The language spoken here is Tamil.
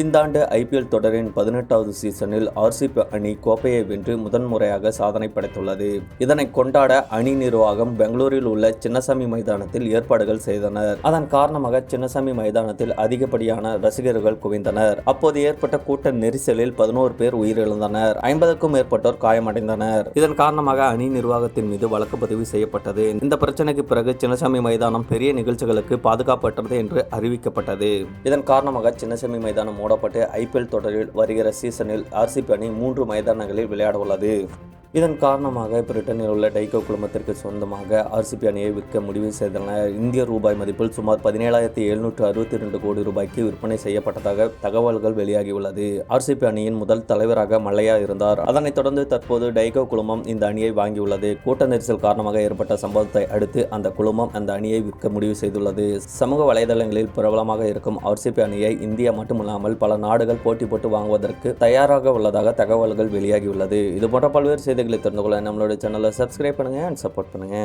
இந்த ஆண்டு ஐபிஎல் தொடரின் பதினெட்டாவது சீசனில் ஆர்சிபி அணி கோப்பையை வென்று முதன்முறையாக சாதனை படைத்துள்ளது. இதனை கொண்டாட அணி நிர்வாகம் பெங்களூரில் உள்ள சின்னசாமி மைதானத்தில் ஏற்பாடுகள் செய்தனர். அதன் காரணமாக சின்னசாமி மைதானத்தில் அதிகப்படியான ரசிகர்கள் குவிந்தனர். அப்போது ஏற்பட்ட கூட்ட நெரிசலில் பதினோரு பேர் உயிரிழந்தனர். ஐம்பதுக்கும் மேற்பட்டோர் காயமடைந்தனர். இதன் காரணமாக அணி நிர்வாகத்தின் மீது வழக்கு பதிவு செய்யப்பட்டது. இந்த பிரச்சனைக்கு பிறகு சின்னசாமி மைதானம் பெரிய நிகழ்ச்சிகளுக்கு பாதுகாப்பற்றது என்று அறிவிக்கப்பட்டது. இதன் காரணமாக சின்னசாமி மைதானம் மூடப்பட்டு ஐபிஎல் தொடரில் வருகிற சீசனில் ஆர்சிபி அணி மூன்று மைதானங்களில் விளையாட உள்ளது இதன் காரணமாக பிரிட்டனில் உள்ள டைகோ குழுமத்திற்கு சொந்தமாக ஆர்சிபி அணியை விற்க முடிவு செய்தனர். இந்திய ரூபாய் மதிப்பில் சுமார் பதினேழாயிரத்தி எழுநூற்று அறுபத்தி ரெண்டு கோடி ரூபாய்க்கு விற்பனை செய்யப்பட்டதாக தகவல்கள் வெளியாகியுள்ளது. ஆர்சிபி அணியின் முதல் தலைவராக மல்லையா இருந்தார். அதனைத் தொடர்ந்து தற்போது டைகோ குழுமம் இந்த அணியை வாங்கியுள்ளது. கூட்ட நெரிசல் காரணமாக ஏற்பட்ட சம்பவத்தை அடுத்து அந்த குழுமம் அந்த அணியை விற்க முடிவு செய்துள்ளது. சமூக வலைதளங்களில் பிரபலமாக இருக்கும் ஆர்சிபி அணியை இந்தியா மட்டுமில்லாமல் பல நாடுகள் போட்டி போட்டு வாங்குவதற்கு தயாராக உள்ளதாக தகவல்கள் வெளியாகியுள்ளது. இதுபோன்ற பல்வேறு செய்திகள் தெரிந்து கொள்ள நம்மளுடைய சேனலை சப்ஸ்கிரைப் பண்ணுங்க அண்ட் சப்போர்ட் பண்ணுங்க.